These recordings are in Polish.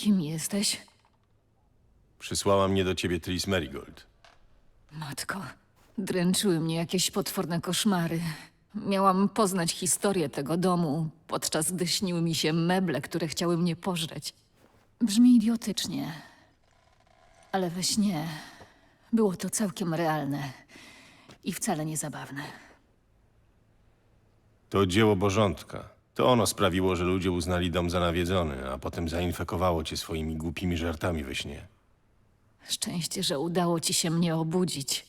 Kim jesteś? Przysłała mnie do ciebie Tris Merigold. Matko, dręczyły mnie jakieś potworne koszmary. Miałam poznać historię tego domu, podczas gdy śniły mi się meble, które chciały mnie pożreć. Brzmi idiotycznie, ale we śnie było to całkiem realne i wcale nie zabawne. To dzieło Bożątka. To ono sprawiło, że ludzie uznali dom za nawiedzony, a potem zainfekowało cię swoimi głupimi żartami we śnie. Szczęście, że udało ci się mnie obudzić.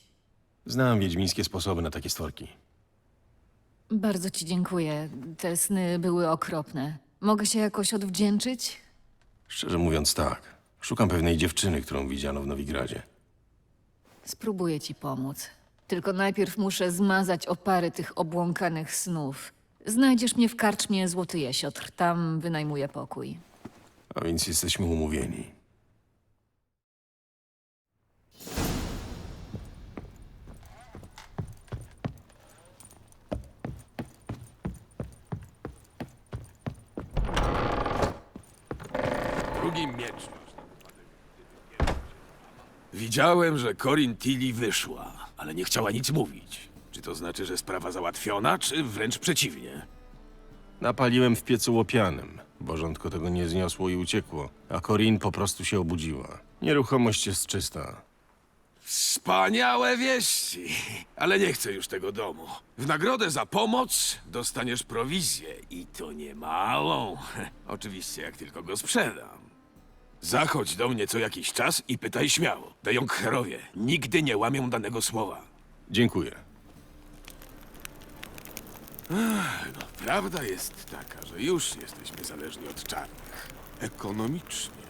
Znam wiedźmińskie sposoby na takie stworki. Bardzo ci dziękuję. Te sny były okropne. Mogę się jakoś odwdzięczyć? Szczerze mówiąc tak. Szukam pewnej dziewczyny, którą widziano w Nowigradzie. Spróbuję ci pomóc. Tylko najpierw muszę zmazać opary tych obłąkanych snów. Znajdziesz mnie w karczmie Złoty Jesiotr. Tam wynajmuję pokój. A więc jesteśmy umówieni. Drugi miecz. Widziałem, że Corin Tilly wyszła, ale nie chciała nic mówić. Czy to znaczy, że sprawa załatwiona, czy wręcz przeciwnie? Napaliłem w piecu łopianym. Bożątko tego nie zniosło i uciekło, a Corin po prostu się obudziła. Nieruchomość jest czysta. Wspaniałe wieści! Ale nie chcę już tego domu. W nagrodę za pomoc dostaniesz prowizję i to nie małą. Oczywiście, jak tylko go sprzedam. Zachodź do mnie co jakiś czas i pytaj śmiało. Dejongherowie nigdy nie łamią danego słowa. Dziękuję. Prawda jest taka, że już jesteśmy zależni od czarnych. Ekonomicznie.